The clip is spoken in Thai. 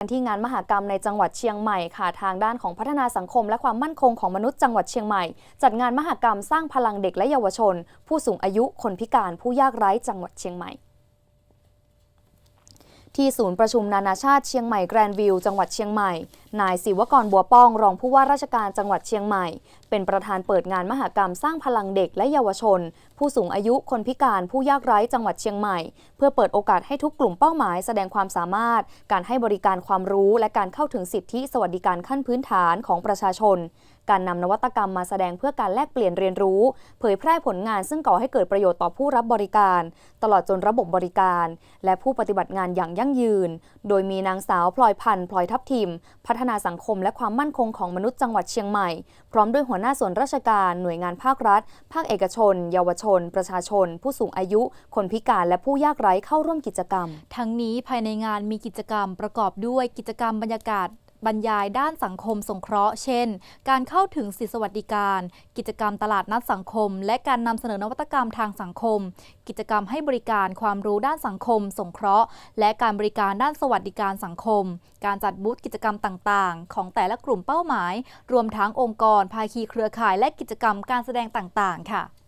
ที่งานมหกรรมในจังหวัดเชียงใหม่ค่ะทางด้านของพัฒนาสังคม และความมั่นคงของมนุษย์จังหวัดเชียงใหม่ จัดงานมหกรรมสร้างพลังเด็กและเยาวชน ผู้สูงอายุคนพิการผู้ยากไร้จังหวัดเชียงใหม่ ที่ศูนย์ประชุมนานาชาติเชียงใหม่แกรนวิวจังหวัดเชียงใหม่ นายศิวกรบัวป้องรองผู้ว่าราชการจังหวัดเชียงใหม่ เป็นประธานเปิดงานมหกรรมสร้างพลังเด็กและเยาวชน ผู้สูงอายุคนพิการผู้ยากไร้จังหวัดเชียงใหม่ เพื่อเปิดโอกาสให้ทุกกลุ่มเป้าหมายแสดงความสามารถ การให้บริการความรู้และการเข้าถึงสิทธิสวัสดิการขั้นพื้นฐานของประชาชน การนำนวัตกรรมมาแสดงเพื่อการแลกเปลี่ยนเรียนรู้ เผยแพร่ผลงานซึ่งก่อให้เกิดประโยชน์ต่อผู้รับบริการ ตลอดจนระบบบริการ และผู้ปฏิบัติงานอย่างยั่งยืน โดยมีนางสาวพลอยพันธ์พลอยทับทิม พัฒนาสังคมและความมั่นคงของมนุษย์จังหวัดเชียงใหม่ พร้อมด้วยหัวหน้าส่วนราชการหน่วยงานภาครัฐ ภาคเอกชน เยาวชน ประชาชน ผู้สูงอายุ คนพิการและผู้ยากไร้เข้าร่วมกิจกรรม ทั้งนี้ภายในงานมีกิจกรรมประกอบด้วยกิจกรรมบรรยากาศ บรรยายด้านสังคมสงเคราะห์ เช่น การเข้าถึงสิทธิสวัสดิการ กิจกรรมตลาดนัดสังคม และการนำเสนอนวัตกรรมทางสังคม กิจกรรมให้บริการความรู้ด้านสังคม สงเคราะห์ และการบริการด้านสวัสดิการสังคม การจัดบูธกิจกรรมต่างๆ ของแต่ละกลุ่มเป้าหมาย รวมทั้งองค์กร ภาคีเครือข่าย และกิจกรรมการแสดงต่างๆ ค่ะ